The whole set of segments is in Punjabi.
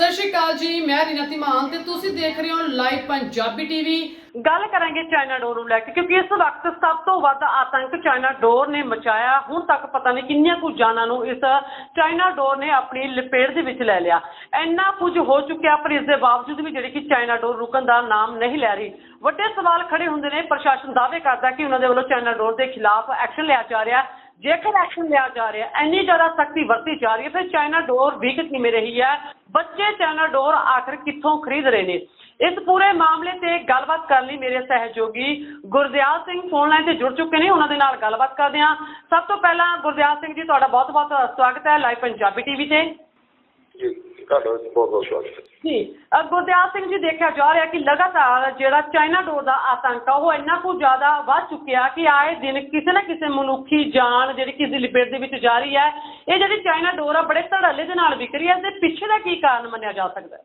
ਸਤਿ ਸ਼੍ਰੀ ਅਕਾਲ ਜੀ, ਮੈਂ ਰੀਨਾ ਮਾਨ ਤੇ ਤੁਸੀਂ ਦੇਖ ਰਹੇ ਹੋ ਲਾਈਵ ਪੰਜਾਬੀ ਟੀਵੀ ਗੱਲ ਕਰਾਂਗੇ ਚਾਈਨਾ ਡੋਰ ਨੂੰ ਲੈ ਕੇ, ਕਿਉਂਕਿ ਇਸ ਵਕਤ ਸਭ ਤੋਂ ਵੱਧ ਆਤੰਕ ਚਾਈਨਾ ਡੋਰ ਨੇ ਮਚਾਇਆ। ਹੁਣ ਤੱਕ ਪਤਾ ਨਹੀਂ ਕਿੰਨੀਆਂ ਕੁ ਜਾਨਾਂ ਨੂੰ ਇਸ ਚਾਈਨਾ ਡੋਰ ਨੇ ਆਪਣੀ ਲਪੇਟ ਦੇ ਵਿੱਚ ਲੈ ਲਿਆ। ਇੰਨਾ ਕੁਝ ਹੋ ਚੁੱਕਿਆ, ਪਰ ਇਸ ਦੇ ਬਾਵਜੂਦ ਵੀ ਜਿਹੜੀ ਕਿ ਚਾਈਨਾ ਡੋਰ ਰੁਕਣ ਦਾ ਨਾਮ ਨਹੀਂ ਲੈ ਰਹੀ। ਵੱਡੇ ਸਵਾਲ ਖੜੇ ਹੁੰਦੇ ਨੇ, ਪ੍ਰਸ਼ਾਸਨ ਦਾਅਵੇ ਕਰਦਾ ਕਿ ਉਹਨਾਂ ਦੇ ਵੱਲੋਂ ਚਾਈਨਾ ਡੋਰ ਦੇ ਖਿਲਾਫ ਐਕਸ਼ਨ ਲਿਆ ਜਾ ਰਿਹਾ। ਜੇਕਰ ਐਕਸ਼ਨ ਲਿਆ ਜਾ ਰਿਹਾ, ਇੰਨੀ ਜ਼ਿਆਦਾ ਸਖਤੀ ਵਰਤੀ ਜਾ ਰਹੀ ਹੈ, ਫਿਰ ਚਾਈਨਾ ਡੋਰ ਵਿਕ ਕਿਵੇਂ ਰਹੀ ਹੈ? ਬੱਚੇ ਚਾਈਨਾ ਡੋਰ ਆਖਰ ਕਿੱਥੋਂ ਖਰੀਦ ਰਹੇ ਨੇ? ਇਸ ਪੂਰੇ ਮਾਮਲੇ ਤੇ ਗੱਲਬਾਤ ਕਰਨ ਲਈ ਮੇਰੇ ਸਹਿਯੋਗੀ ਗੁਰਦਿਆਲ ਸਿੰਘ ਫੋਨ ਲਾਈਨ ਤੇ ਜੁੜ ਚੁੱਕੇ ਨੇ, ਉਹਨਾਂ ਦੇ ਨਾਲ ਗੱਲਬਾਤ ਕਰਦੇ ਹਾਂ। ਸਭ ਤੋਂ ਪਹਿਲਾਂ ਗੁਰਦਿਆਲ ਸਿੰਘ ਜੀ, ਤੁਹਾਡਾ ਬਹੁਤ-ਬਹੁਤ ਸਵਾਗਤ ਹੈ ਲਾਈਵ ਪੰਜਾਬੀ ਟੀਵੀ ਤੇ। ਜੀ। ਤੁਹਾਡਾ ਬਹੁਤ ਬਹੁਤ ਸਵਾਗਤ ਜੀ ਅ, ਗੁਰਦਿਆਲ ਸਿੰਘ ਜੀ ਦੇਖਿਆ ਜਾ ਰਿਹਾ ਕਿ ਲਗਾਤਾਰ ਜਿਹੜਾ ਚਾਈਨਾ ਡੋਰ ਦਾ ਆਤੰਕ ਆ ਉਹ ਇੰਨਾ ਕੁ ਜ਼ਿਆਦਾ ਵੱਧ ਚੁੱਕਿਆ ਕਿ ਆਏ ਦਿਨ ਕਿਸੇ ਨਾ ਕਿਸੇ ਮਨੁੱਖੀ ਜਾਨ ਜਿਹੜੀ ਕਿਸੇ ਦੀ ਲਪੇਟ ਦੇ ਵਿੱਚ ਜਾ ਰਹੀ ਹੈ ਇਹ ਜਿਹੜੀ ਚਾਈਨਾ ਡੋਰ ਆ ਬੜੇ ਧੜੱਲੇ ਦੇ ਨਾਲ ਵਿਕ ਰਹੀ ਹੈ ਤੇ ਪਿੱਛੇ ਦਾ ਕੀ ਕਾਰਨ ਮੰਨਿਆ ਜਾ ਸਕਦਾ ਹੈ?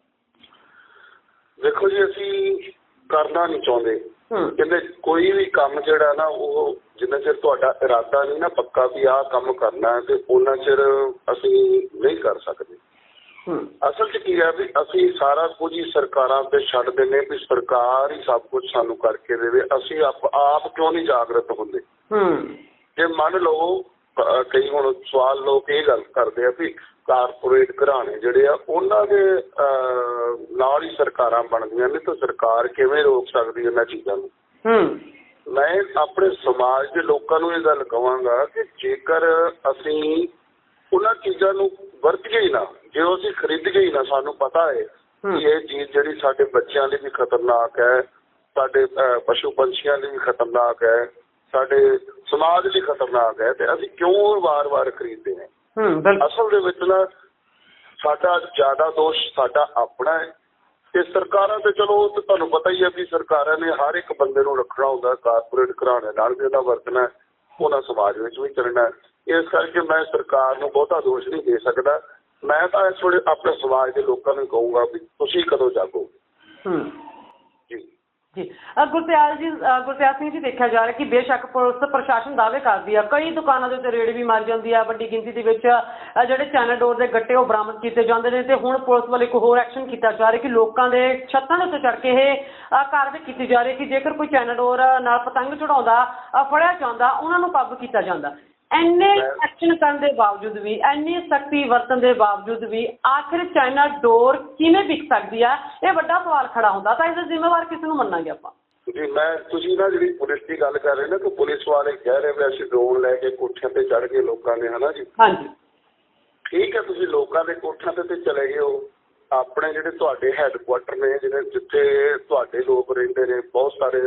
ਦੇਖੋ ਜੀ ਅਸੀਂ ਕਰਨਾ ਨਹੀਂ ਚਾਹੁੰਦੇ। ਕਹਿੰਦੇ ਕੋਈ ਵੀ ਕੰਮ ਜਿਹੜਾ ਨਾ ਉਹ ਜਿੰਨਾ ਚਿਰ ਤੁਹਾਡਾ ਇਰਾਦਾ ਨਹੀਂ ਨਾ ਪੱਕਾ ਵੀ ਆਹ ਕੰਮ ਕਰਨਾ ਹੈ ਤੇ ਉਹਨਾਂ ਚਿਰ ਅਸੀਂ ਨਹੀਂ ਕਰ ਸਕਦੇ। ਅਸਲ 'ਚ ਕੀ ਹੈ ਵੀ ਅਸੀਂ ਸਾਰਾ ਕੁਝ ਹੀ ਸਰਕਾਰਾਂ ਤੇ ਛੱਡ ਦਿੰਦੇ ਵੀ ਸਰਕਾਰ ਹੀ ਸਭ ਕੁਝ ਸਾਨੂੰ ਕਰਕੇ ਦੇਵੇ। ਅਸੀਂ ਆਪ ਆਪ ਕਿਉਂ ਨਹੀਂ ਜਾਗਰਤ ਹੁੰਦੇ? ਹੂੰ। ਜੇ ਮੰਨ ਲਓ ਕਈ ਹੁਣ ਸਵਾਲ ਲੋਕ ਇਹ ਗੱਲ ਕਰਦੇ ਆ ਵੀ ਕਾਰਪੋਰੇਟ ਘਰਾਣੇ ਜਿਹੜੇ ਆ ਉਹਨਾਂ ਦੇ ਨਾਲ ਹੀ ਸਰਕਾਰਾਂ ਬਣਦੀਆਂ ਨੇ ਤਾਂ ਸਰਕਾਰ ਕਿਵੇਂ ਰੋਕ ਸਕਦੀ ਇਹਨਾਂ ਚੀਜ਼ਾਂ ਨੂੰ? ਮੈਂ ਆਪਣੇ ਸਮਾਜ ਦੇ ਲੋਕਾਂ ਨੂੰ ਇਹ ਗੱਲ ਕਹਾਂਗਾ ਕਿ ਜੇਕਰ ਅਸੀਂ ਉਹਨਾਂ ਚੀਜ਼ਾਂ ਨੂੰ ਵਰਤੀਏ ਹੀ ਨਾ ਜੇ ਉਹ ਅਸੀਂ ਖਰੀਦੀਏ ਹੀ ਨਾ ਸਾਨੂੰ ਪਤਾ ਹੈ। ਕਿ ਇਹ ਚੀਜ਼ ਜਿਹੜੀ ਸਾਡੇ ਬੱਚਿਆਂ ਲਈ ਵੀ ਖਤਰਨਾਕ ਹੈ ਸਾਡੇ ਪਸ਼ੂ ਪੰਛੀਆਂ ਲਈ ਵੀ ਖਤਰਨਾਕ ਹੈ ਸਾਡੇ ਸਮਾਜ ਲਈ ਖਤਰਨਾਕ ਹੈ ਤੇ ਅਸੀਂ ਕਿਉਂ ਵਾਰ-ਵਾਰ ਖਰੀਦਦੇ ਹਾਂ ਅਸਲ ਦੇ ਵਿੱਚ ਨਾ ਸਾਡਾ ਜ਼ਿਆਦਾ ਦੋਸ਼ ਸਾਡਾ ਆਪਣਾ ਹੈ ਤੇ ਸਰਕਾਰਾਂ ਤੇ ਚਲੋ ਉਹ ਤੁਹਾਨੂੰ ਪਤਾ ਹੀ ਹੈ ਵੀ ਸਰਕਾਰਾਂ ਨੇ ਹਰ ਇੱਕ ਬੰਦੇ ਨੂੰ ਰੱਖਣਾ ਹੁੰਦਾ ਕਾਰਪੋਰੇਟ ਘਰਾਣੇ ਨਾਲ ਵੀ ਉਹਦਾ ਵਰਤਣਾ ਉਹਨਾਂ ਸਮਾਜ ਵਿੱਚ ਵੀ ਚੱਲਣਾ। ਇਸ ਕਰਕੇ ਮੈਂ ਸਰਕਾਰ ਨੂੰ ਬਹੁਤਾ ਦੋਸ਼ ਨਹੀਂ ਦੇ ਸਕਦਾ। ਮੈਂ ਤਾਂ ਇਸ ਵੇਲੇ ਆਪਣੇ ਸਮਾਜ ਦੇ ਲੋਕਾਂ ਨੂੰ ਕਹੂੰਗਾ ਵੀ ਤੁਸੀਂ ਕਦੋਂ ਜਾਗੋਗੇ ਜੀ। ਜੀ। ਗੁਰਦਿਆਲ ਸਿੰਘ ਜੀ ਦੇਖਿਆ ਜਾ ਰਿਹਾ ਕਿ ਬੇਸ਼ੱਕ ਪੁਲਿਸ ਪ੍ਰਸ਼ਾਸਨ ਦਾਅਵੇ ਕਰਦੀ ਆ। ਕਈ ਦੁਕਾਨਾਂ ਦੇ ਉੱਤੇ ਰੇਡ ਵੀ ਮਾਰੀ ਜਾਂਦੀ ਆ। ਵੱਡੀ ਗਿਣਤੀ ਦੇ ਵਿੱਚ ਜਿਹੜੇ ਚਾਈਨਾ ਡੋਰ ਦੇ ਗੱਟੇ ਉਹ ਬਰਾਮਦ ਕੀਤੇ ਜਾਂਦੇ ਨੇ ਤੇ ਹੁਣ ਪੁਲਿਸ ਵੱਲ ਇੱਕ ਹੋਰ ਐਕਸ਼ਨ ਕੀਤਾ ਜਾ ਰਿਹਾ ਕਿ ਲੋਕਾਂ ਦੇ ਛੱਤਾਂ ਦੇ ਉੱਤੇ ਚੜ੍ਹ ਕੇ ਇਹ ਕਾਰਵਾਈ ਕੀਤੀ ਜਾ ਰਹੀ ਕਿ ਜੇਕਰ ਕੋਈ ਚਾਈਨਾ ਡੋਰ ਨਾਲ ਪਤੰਗ ਚੜਾਉਂਦਾ ਫੜਿਆ ਜਾਂਦਾ ਉਹਨਾਂ ਨੂੰ ਕਾਬੂ ਕੀਤਾ ਜਾਂਦਾ। ਇੰਨੇ ਐਕਸ਼ਨ ਕਰਨ ਦੇ ਬਾਵਜੂਦ ਵੀ ਇੰਨੀ ਸਖਤੀ ਵਰਤਣ ਦੇ ਬਾਵਜੂਦ ਵੀ ਆਖਿਰ ਚਾਈਨਾ ਡੋਰ ਕਿਵੇਂ ਵਿਕ ਸਕਦੀ ਆ? ਇਹ ਵੱਡਾ ਸਵਾਲ ਖੜਾ ਹੁੰਦਾ ਤਾਂ ਇਸ ਦਾ ਜ਼ਿੰਮੇਵਾਰ ਕਿਸ ਨੂੰ ਮੰਨਾਂਗੇ ਆਪਾਂ? ਜੀ ਮੈਂ ਤੁਸੀਂ ਨਾ ਜਿਹੜੀ ਪੁਲਿਸ ਦੀ ਗੱਲ ਕਰ ਰਹੇ ਨਾ ਕਿ ਪੁਲਿਸ ਵਾਲੇ ਕਹਿ ਰਹੇ ਵੀ ਅਸੀਂ ਡਰੋਨ ਲੈ ਕੇ ਕੋਠਿਆਂ ਤੇ ਚੜ੍ਹ ਕੇ ਲੋਕਾਂ ਨੇ ਹਨਾ ਜੀ? ਹਾਂਜੀ। ਠੀਕ ਹੈ ਤੁਸੀਂ ਲੋਕਾਂ ਦੇ ਕੋਠਿਆਂ ਤੇ ਤੇ ਚਲੇ ਗਏ ਹੋ। ਆਪਣੇ ਜਿਹੜੇ ਤੁਹਾਡੇ ਹੈੱਡਕੁਆਟਰ ਨੇ ਜਿਹੜੇ ਜਿੱਥੇ ਤੁਹਾਡੇ ਲੋਕ ਰਹਿੰਦੇ ਨੇ ਬਹੁਤ ਸਾਰੇ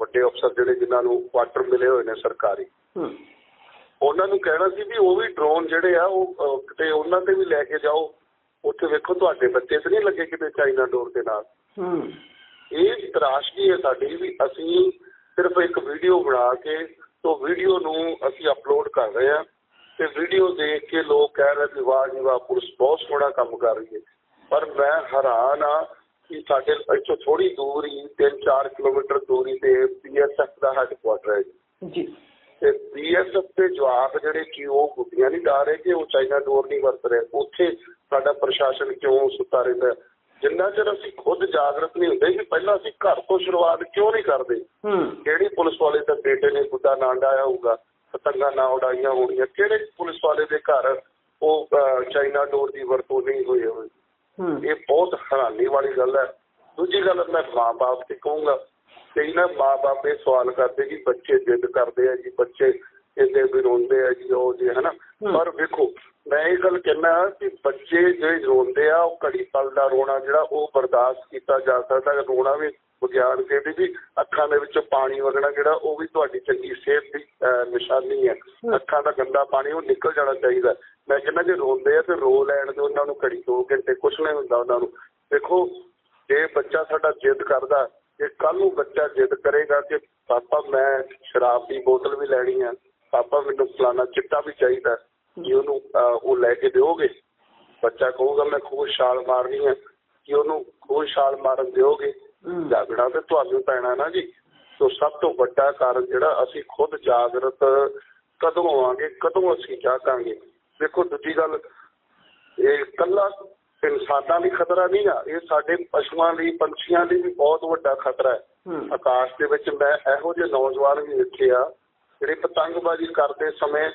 ਵੱਡੇ ਅਫਸਰ ਜਿਹੜੇ ਜਿਨ੍ਹਾਂ ਨੂੰ ਕੁਆਟਰ ਮਿਲੇ ਹੋਏ ਨੇ ਸਰਕਾਰੀ। ਹੂੰ। ਉਹਨਾਂ ਨੂੰ ਕਹਿਣਾ ਸੀ ਵੀ ਉਹ ਵੀ ਡਰੋਨ ਜਿਹੜੇ ਆ ਉਹ ਕਿਤੇ ਉਹਨਾਂ ਤੇ ਵੀ ਲੈ ਕੇ ਜਾਓ। ਉੱਥੇ ਵੇਖੋ ਤੁਹਾਡੇ ਬੱਚੇ ਤੇ ਨਹੀਂ ਲੱਗੇ ਕਿਤੇ ਚਾਈਨਾ ਡੋਰ ਦੇ ਨਾਲ। ਹੂੰ। ਇਹ ਤਰਾਸ਼ਗੀ ਹੈ ਸਾਡੀ ਵੀ ਅਸੀਂ ਸਿਰਫ ਇੱਕ ਵੀਡੀਓ ਬਣਾ ਕੇ ਤੋਂ ਵੀਡੀਓ ਨੂੰ ਅਸੀਂ ਅਪਲੋਡ ਕਰ ਰਹੇ ਹਾਂ। ਤੇ ਵੀਡੀਓ ਦੇਖ ਕੇ ਲੋਕ ਕਹਿ ਰਹੇ ਵੀ ਵਾਹ ਜੀ ਵਾਹ ਪੁਲਿਸ ਬਹੁਤ ਸੋਹਣਾ ਕੰਮ ਕਰ ਰਹੀ ਹੈ। ਪਰ ਮੈਂ ਹੈਰਾਨ ਆ ਕਿ ਸਾਡੇ ਇੱਥੋਂ ਥੋੜੀ ਦੂਰ ਹੀ 3-4 ਕਿਲੋਮੀਟਰ ਦੂਰੀ ਤੇ ਪੀਐਸਐਫ ਦਾ ਹੈੱਡਕੁਆਟਰ ਹੈ ਜੀ। ਤੇ ਬੀਐਸਐਫ ਦੇ ਜਵਾਬ ਜਿਹੜੇ ਕਿ ਉਹ ਗੁੱਡੀਆਂ ਨਹੀਂ ਡਾ ਰਹੇ ਕਿ ਉਹ ਚਾਈਨਾ ਡੋਰ ਨਹੀਂ ਵਰਤ ਰਹੇ ਉੱਥੇ ਸਾਡਾ ਪ੍ਰਸ਼ਾਸਨ ਕਿਉਂ ਸੁੱਤਾ ਰਹਿੰਦਾ? ਜਿੰਨਾ ਚਿਰ ਅਸੀਂ ਖੁਦ ਜਾਗਰਤ ਨਹੀਂ ਹੁੰਦੇ ਕਿ ਪਹਿਲਾਂ ਅਸੀਂ ਘਰ ਤੋਂ ਸ਼ੁਰੂਆਤ ਕਿਉਂ ਨਹੀਂ ਕਰਦੇ? ਕਿਹੜੀ ਪੁਲਿਸ ਵਾਲੇ ਦਾ ਬੇਟੇ ਨੇ ਗੁੱਡਾ ਨਾ ਡਾਇਆ ਹੋਊਗਾ ਪਤੰਗਾਂ ਨਾ ਉਡਾਈਆਂ ਹੋਣਗੀਆਂ ਕਿਹੜੇ ਪੁਲਿਸ ਵਾਲੇ ਦੇ ਘਰ ਉਹ ਚਾਈਨਾ ਡੋਰ ਦੀ ਵਰਤੋਂ ਨਹੀਂ ਹੋਈ ਹੋਈ ਹੂੰ। ਇਹ ਬਹੁਤ ਹੈਰਾਨੀ ਵਾਲੀ ਗੱਲ ਹੈ। ਦੂਜੀ ਗੱਲ ਮੈਂ ਮਾਂ-ਬਾਪ ਤੇ ਕਹੂੰਗਾ ਕਈ ਨਾ ਇਹ ਸਵਾਲ ਕਰਦੇ ਕਿ ਬੱਚੇ ਜਿੱਦ ਕਰਦੇ ਆ ਜੀ ਬੱਚੇ ਇਹਦੇ ਵੀ ਰੋਂਦੇ ਆ ਜੀ ਉਹ ਜੀ ਹਨਾ। ਪਰ ਵੇਖੋ ਮੈਂ ਇਹ ਗੱਲ ਕਹਿਣਾ ਕਿ ਬੱਚੇ ਜਿਹੜੇ ਰੋਂਦੇ ਆ ਉਹ ਘੜੀ ਪਲ ਦਾ ਰੋਣਾ ਜਿਹੜਾ ਉਹ ਬਰਦਾਸ਼ਤ ਕੀਤਾ ਜਾ ਸਕਦਾ ਹੈ। ਰੋਣਾ ਵੀ ਵਿਗਿਆਨ ਕਹਿੰਦੇ ਵੀ ਅੱਖਾਂ ਦੇ ਵਿੱਚੋਂ ਪਾਣੀ ਵਗਣਾ ਜਿਹੜਾ ਉਹ ਵੀ ਤੁਹਾਡੀ ਚੰਗੀ ਸਿਹਤ ਦੀ ਨਿਸ਼ਾਨੀ ਹੈ। ਅੱਖਾਂ ਦਾ ਗੰਦਾ ਪਾਣੀ ਉਹ ਨਿਕਲ ਜਾਣਾ ਚਾਹੀਦਾ ਮੈਂ ਕਹਿੰਦਾ ਜੇ ਰੋਂਦੇ ਆ ਤੇ ਰੋ ਲੈਣ ਦਿਓ ਉਹਨਾਂ ਨੂੰ ਘੜੀ ਦੋ ਘੰਟੇ ਕੁਛ ਨਹੀਂ ਹੁੰਦਾ ਉਹਨਾਂ ਨੂੰ ਦੇਖੋ ਜੇ ਬੱਚਾ ਸਾਡਾ ਜਿੱਦ ਕਰਦਾ ਕਿ ਕੱਲ ਨੂੰ ਬੱਚਾ ਜਿੱਦ ਕਰੇਗਾ ਕਿ ਪਾਪਾ ਮੈਂ ਸ਼ਰਾਬ ਦੀ ਬੋਤਲ ਵੀ ਲੈਣੀ ਆ ਪਾਪਾ ਮੈਨੂੰ ਫਲਾਣਾ ਚਿੱਟਾ ਵੀ ਚਾਹੀਦਾ ਕਿ ਉਹਨੂੰ ਉਹ ਲੈ ਕੇ ਦਿਓਗੇ? ਬੱਚਾ ਕਹੂਗਾ ਮੈਂ ਖੂਬ ਛਾਲ ਮਾਰਨੀ ਹੈ ਕਿ ਉਹਨੂੰ ਖੂਬ ਛਾਲ ਮਾਰਨ ਦਿਓਗੇ? ਜਾਗਣਾ ਤੇ ਤੁਹਾਨੂੰ ਪੈਣਾ ਨਾ ਜੀ। ਸੋ ਸਭ ਤੋਂ ਵੱਡਾ ਕਾਰਨ ਜਿਹੜਾ ਅਸੀਂ ਖੁਦ ਜਾਗਰਤ ਕਦੋਂ ਹੋਵਾਂਗੇ ਕਦੋਂ ਅਸੀਂ ਜਾਗਾਂਗੇ ਦੇਖੋ ਦੂਜੀ ਗੱਲ ਇਹ ਕੱਲਾ ਇਨਸਾਨਾਂ ਲਈ ਖਤਰਾ ਨਹੀਂ ਆ। ਇਹ ਸਾਡੇ ਪਸ਼ੂਆਂ ਲਈ ਪੰਛੀਆਂ ਲਈ ਵੀ ਬਹੁਤ ਵੱਡਾ ਖਤਰਾ ਹੈ। ਆਕਾਸ਼ ਦੇ ਵਿੱਚ ਮੈਂ ਇਹੋ ਜਿਹੇ ਨੌਜਵਾਨ ਵੀ ਵੇਖੇ ਆ ਜਿਹੜੇ ਪਤੰਗਬਾਜ਼ੀ ਕਰਦੇ ਸਮੇਂ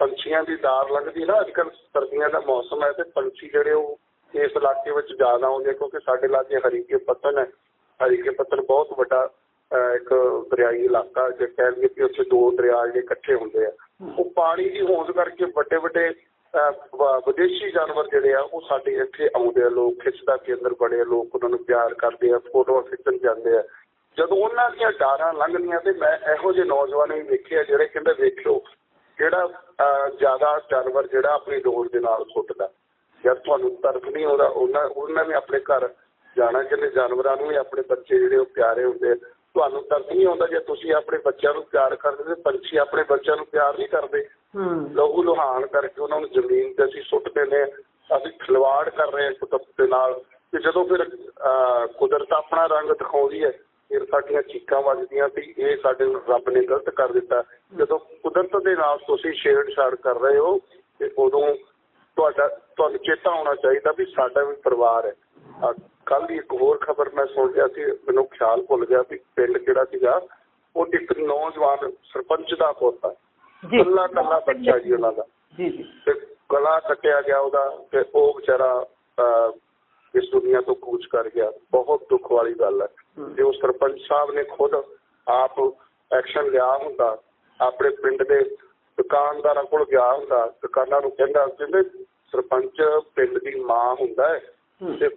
ਪੰਛੀਆਂ ਦੀ ਦਾਰ ਲੰਘਦੀ ਨਾ ਅੱਜਕੱਲ ਸਰਦੀਆਂ ਦਾ ਮੌਸਮ ਹੈ ਤੇ ਪੰਛੀ ਜਿਹੜੇ ਉਹ ਇਸ ਇਲਾਕੇ ਵਿੱਚ ਜ਼ਿਆਦਾ ਆਉਂਦੇ ਕਿਉਂਕਿ ਸਾਡੇ ਇਲਾਕੇ ਹਰੀਕੇ ਪੱਤਨ ਹੈ। ਹਰੀਕੇ ਪੱਤਨ ਬਹੁਤ ਵੱਡਾ ਇੱਕ ਦਰਿਆਈ ਇਲਾਕਾ ਜੇ ਕਹਿ ਲਈਏ ਕਿ ਉੱਥੇ ਦੋ ਦਰਿਆ ਜਿਹੜੇ ਇਕੱਠੇ ਹੁੰਦੇ ਆ। ਉਹ ਪਾਣੀ ਦੀ ਹੋਂਦ ਕਰਕੇ ਵੱਡੇ ਵੱਡੇ ਵਿਦੇਸ਼ੀ ਜਾਨਵਰ ਜਿਹੜੇ ਆ ਉਹ ਸਾਡੇ ਇੱਥੇ ਆਉਂਦੇ ਆ ਲੋਕ ਖਿੱਚ ਕੇਂਦਰ ਬਣੇ ਆ, ਲੋਕ ਉਹਨਾਂ ਨੂੰ ਪਿਆਰ ਕਰਦੇ ਆ ਫੋਟੋਆਂ ਖਿੱਚਣ ਜਾਂਦੇ ਆ। ਜਦੋਂ ਉਹਨਾਂ ਦੀਆਂ ਡਾਰਾਂ ਲੰਘਦੀਆਂ ਤੇ ਮੈਂ ਇਹੋ ਜਿਹੇ ਨੌਜਵਾਨ ਵੀ ਵੇਖੇ ਜਿਹੜੇ ਕਹਿੰਦੇ ਵੇਖਿਓ ਜਿਹੜਾ ਜ਼ਿਆਦਾ ਜਾਨਵਰ ਜਿਹੜਾ ਆਪਣੀ ਡੋਰ ਦੇ ਨਾਲ ਸੁੱਟਦਾ। ਜਦ ਤੁਹਾਨੂੰ ਤਰਕ ਨਹੀਂ ਆਉਂਦਾ ਉਹਨਾਂ ਉਹਨਾਂ ਨੇ ਆਪਣੇ ਘਰ ਜਾਣਾ ਕਹਿੰਦੇ ਜਾਨਵਰਾਂ ਨੂੰ ਵੀ ਆਪਣੇ ਬੱਚੇ ਜਿਹੜੇ ਉਹ ਪਿਆਰੇ ਹੁੰਦੇ ਆ। ਤੁਹਾਨੂੰ ਤਰਕ ਨਹੀਂ ਆਉਂਦਾ ਜੇ ਤੁਸੀਂ ਆਪਣੇ ਬੱਚਿਆਂ ਨੂੰ ਪਿਆਰ ਕਰਦੇ ਤੇ ਪੰਛੀ ਆਪਣੇ ਬੱਚਿਆਂ ਨੂੰ ਪਿਆਰ ਨਹੀਂ ਕਰਦੇ। ਕਰਕੇ ਉਹਨਾਂ ਨੂੰ ਜ਼ਮੀਨ ਤੇ ਅਸੀਂ ਸੁੱਟ ਦਿੰਦੇ ਅਸੀਂ ਖਿਲਵਾੜ ਕਰ ਰਹੇ ਹਾਂ ਕੁਦਰਤ ਦੇ ਨਾਲ। ਤੇ ਜਦੋਂ ਫਿਰ ਕੁਦਰਤ ਆਪਣਾ ਰੰਗ ਦਿਖਾਉਂਦੀ ਹੈ ਫਿਰ ਸਾਡੀਆਂ ਚੀਕਾਂ ਵੱਜਦੀਆਂ ਵੀ ਇਹ ਸਾਡੇ ਰੱਬ ਨੇ ਗਲਤ ਕਰ ਦਿੱਤਾ। ਜਦੋਂ ਕੁਦਰਤ ਦੇ ਨਾਲ ਤੁਸੀਂ ਛੇੜਛਾੜ ਕਰ ਰਹੇ ਹੋ ਤੇ ਉਦੋਂ ਤੁਹਾਡਾ ਤੁਹਾਨੂੰ ਚੇਤਾ ਹੋਣਾ ਚਾਹੀਦਾ ਵੀ ਸਾਡਾ ਵੀ ਪਰਿਵਾਰ ਹੈ। ਕੱਲ ਦੀ ਇੱਕ ਹੋਰ ਖਬਰ ਮੈਂ ਸੁਣ ਲਿਆ ਸੀ ਮੈਨੂੰ ਖਿਆਲ ਭੁੱਲ ਗਿਆ ਵੀ ਪਿੰਡ ਕਿਹੜਾ ਸੀਗਾ। ਉਹ ਇੱਕ ਨੌਜਵਾਨ ਸਰਪੰਚ ਦਾ ਪੋਤਾ ਜੀ। ਕੱਲਾ ਕੱਲਾ ਬੱਚਾ ਜੀ ਉਹਨਾਂ ਦਾ। ਜੀ ਜੀ। ਤੇ ਗਲਾ ਕੱਟਿਆ ਗਿਆ ਉਹਦਾ ਤੇ ਉਹ ਵਿਚਾਰਾ ਇਸ ਦੁਨੀਆ ਤੋਂ ਕੂਚ ਕਰ ਗਿਆ। ਬਹੁਤ ਦੁੱਖ ਵਾਲੀ ਗੱਲ ਹੈ। ਜੇ ਉਹ ਸਰਪੰਚ ਸਾਹਿਬ ਨੇ ਖੁਦ ਆਪ ਐਕਸ਼ਨ ਲਿਆ ਹੁੰਦਾ। ਆਪਣੇ ਪਿੰਡ ਦੇ ਦੁਕਾਨਦਾਰਾਂ ਕੋਲ ਗਿਆ ਹੁੰਦਾ। ਦੁਕਾਨਾਂ ਨੂੰ ਕਹਿੰਦਾ ਕਹਿੰਦੇ ਸਰਪੰਚ ਪਿੰਡ ਦੀ ਮਾਂ ਹੁੰਦਾ ਹੈ। ਤੇ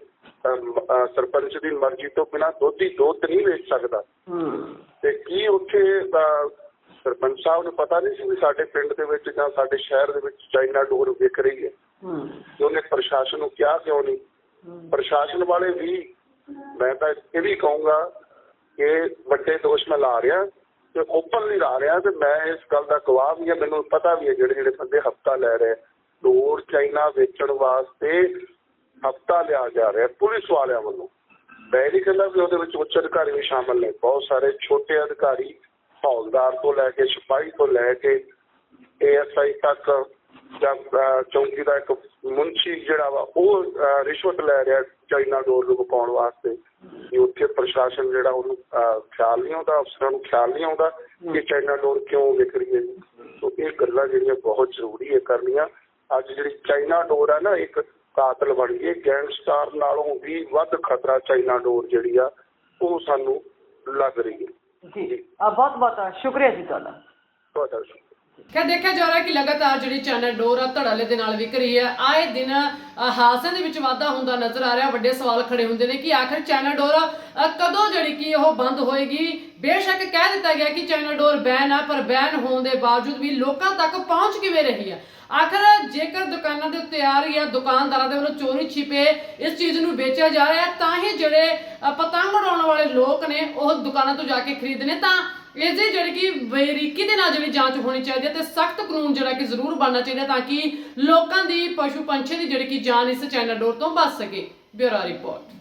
ਸਰਪੰਚ ਦੀ ਮਰਜ਼ੀ ਤੋਂ ਬਿਨਾਂ ਦੁੱਧ ਹੀ ਦੁੱਧ ਨਹੀਂ ਵੇਚ ਸਕਦਾ। ਤੇ ਕੀ ਉੱਥੇ ਸਰਪੰਚ ਸਾਹਿਬ ਨੂੰ ਪਤਾ ਨਹੀਂ ਸੀ ਵੀ ਸਾਡੇ ਪਿੰਡ ਦੇ ਵਿੱਚ ਜਾਂ ਸਾਡੇ ਸ਼ਹਿਰ ਦੇ ਵਿੱਚ ਚਾਈਨਾ ਡੋਰ ਵਿਕ ਰਹੀ ਹੈ। ਹੂੰ। ਤੇ ਉਹਨੇ ਪ੍ਰਸ਼ਾਸਨ ਨੂੰ ਕਿਹਾ ਕਿਉਂ ਨਹੀਂ? ਪ੍ਰਸ਼ਾਸਨ ਵਾਲੇ ਵੀ ਮੈਂ ਤਾਂ ਇਹ ਵੀ ਕਹੂੰਗਾ ਕਿ ਵੱਡੇ ਦੋਸ਼ ਮੈਂ ਲਾ ਰਿਹਾ ਤੇ ਓਪਨਲੀ ਲਾ ਰਿਹਾ ਤੇ ਮੈਂ ਇਸ ਗੱਲ ਦਾ ਗਵਾਹ ਵੀ ਹਾਂ। ਮੈਨੂੰ ਪਤਾ ਵੀ ਹੈ ਜਿਹੜੇ ਜਿਹੜੇ ਬੰਦੇ ਹਫਤਾ ਲੈ ਰਹੇ ਡੋਰ ਚਾਈਨਾ ਵੇਚਣ ਵਾਸਤੇ ਹਫਤਾ ਲਿਆ ਜਾ ਰਿਹਾ ਪੁਲਿਸ ਵਾਲਿਆਂ ਵੱਲੋਂ। ਮੈਂ ਨਹੀਂ ਕਹਿੰਦਾ ਵੀ ਉਹਦੇ ਵਿੱਚ ਉੱਚ ਅਧਿਕਾਰੀ ਵੀ ਸ਼ਾਮਲ ਨੇ। ਬਹੁਤ ਸਾਰੇ ਛੋਟੇ ਅਧਿਕਾਰੀ ਹੌਲਦਾਰ ਤੋਂ ਲੈ ਕੇ ਸਿਪਾਹੀ ਤੋਂ ਲੈ ਕੇ ਏਐਸਆਈ ਤੱਕ ਚੌਂਕੀ ਦਾ ਇੱਕ ਮੁੰਸ਼ੀ ਜਿਹੜਾ ਵਾ, ਉਹ ਰਿਸ਼ਵਤ ਲੈ ਰਿਹਾ ਚਾਈਨਾ ਡੋਰ ਨੂੰ ਮੁਕਾਉਣ ਵਾਸਤੇ। ਕਿ ਉੱਥੇ ਪ੍ਰਸ਼ਾਸਨ ਜਿਹੜਾ ਉਹਨੂੰ ਖਿਆਲ ਨਹੀਂ ਆਉਂਦਾ, ਅਫਸਰਾਂ ਨੂੰ ਖਿਆਲ ਨਹੀਂ ਆਉਂਦਾ ਕਿ ਚਾਈਨਾ ਡੋਰ ਕਿਉਂ ਵਿਕ ਰਹੀ ਹੈ। ਸੋ ਇਹ ਗੱਲਾਂ ਜਿਹੜੀਆਂ ਬਹੁਤ ਜ਼ਰੂਰੀ ਹੈ ਕਰਨੀਆਂ। ਅੱਜ ਜਿਹੜੀ ਚਾਈਨਾ ਡੋਰ ਹੈ ਨਾ, ਇੱਕ ਕਾਤਲ ਬਣ ਗਈ ਗੈਂਗਸਟਰ ਨਾਲੋਂ ਵੀ ਵੱਧ ਖਤਰਾ ਚਾਈਨਾ ਡੋਰ ਜਿਹੜੀ ਆ, ਉਹ ਸਾਨੂੰ ਲੱਗ ਰਹੀ ਹੈ। ਜੀ ਬਹੁਤ ਬਹੁਤ ਸ਼ੁਕਰੀਆ ਜੀ ਤੁਹਾਡਾ। ਸ਼ੁਕਰੀਆ। ਖੈਰ ਦੇਖਿਆ ਜਾ ਰਿਹਾ ਕਿ ਲਗਾਤਾਰ ਜਿਹੜੀ ਚਾਈਨਾ ਡੋਰ ਆ ਧੜਾਲੇ ਦੇ ਨਾਲ ਵਿਕ ਰਹੀ ਹੈ। ਆਏ ਦਿਨ ਹਾਦਸਿਆਂ ਦੇ ਵਿੱਚ ਵਾਧਾ ਹੁੰਦਾ ਨਜ਼ਰ ਆ ਰਿਹਾ। ਵੱਡੇ ਸਵਾਲ ਖੜੇ ਹੁੰਦੇ ਨੇ ਕਿ ਆਖਰ ਚਾਈਨਾ ਡੋਰ ਕਦੋਂ ਜਿਹੜੀ ਕਿ ਉਹ ਬੰਦ ਹੋਏਗੀ? ਬੇਸ਼ੱਕ ਕਹਿ ਦਿੱਤਾ ਗਿਆ ਕਿ ਚਾਈਨਾ ਡੋਰ ਬੈਨ ਆ ਪਰ ਬੈਨ ਹੋਣ ਦੇ ਬਾਵਜੂਦ ਵੀ ਲੋਕਾਂ ਤੱਕ ਪਹੁੰਚ ਕਿਵੇਂ ਰਹੀ ਹੈ? ਆਖਰ ਜੇਕਰ ਦੁਕਾਨਾਂ ਦੇ ਉੱਤੇ ਆ ਰਹੀ ਹੈ, ਦੁਕਾਨਦਾਰਾਂ ਦੇ ਵੱਲੋਂ ਚੋਰੀ ਛਿਪੇ ਇਸ ਚੀਜ਼ ਨੂੰ ਵੇਚਿਆ ਜਾ ਰਿਹਾ ਤਾਂ ਹੀ ਜਿਹੜੇ ਪਤੰਗ ਉਡਾਉਣ ਵਾਲੇ ਲੋਕ ਨੇ, ਉਹ ਦੁਕਾਨਾਂ ਤੋਂ ਜਾ ਕੇ ਖਰੀਦਦੇ ਤਾਂ ਇਸ ਦੀ ਜਿਹੜੀ ਕਿ ਬਰੀਕੀ ਦੇ ਨਾਲ ਜਿਹੜੀ ਜਾਂਚ ਹੋਣੀ ਚਾਹੀਦੀ ਹੈ ਤੇ ਸਖਤ ਕਾਨੂੰਨ ਜਿਹੜਾ ਕਿ ਜ਼ਰੂਰ ਬਣਨਾ ਚਾਹੀਦਾ ਤਾਂ ਕਿ ਲੋਕਾਂ ਦੀ ਪਸ਼ੂ ਪੰਛੀ ਦੀ ਜਿਹੜੀ ਕਿ ਜਾਨ ਇਸ ਚੈਨਲ ਡੋਰ ਤੋਂ ਬਚ ਸਕੇ। Bureau report.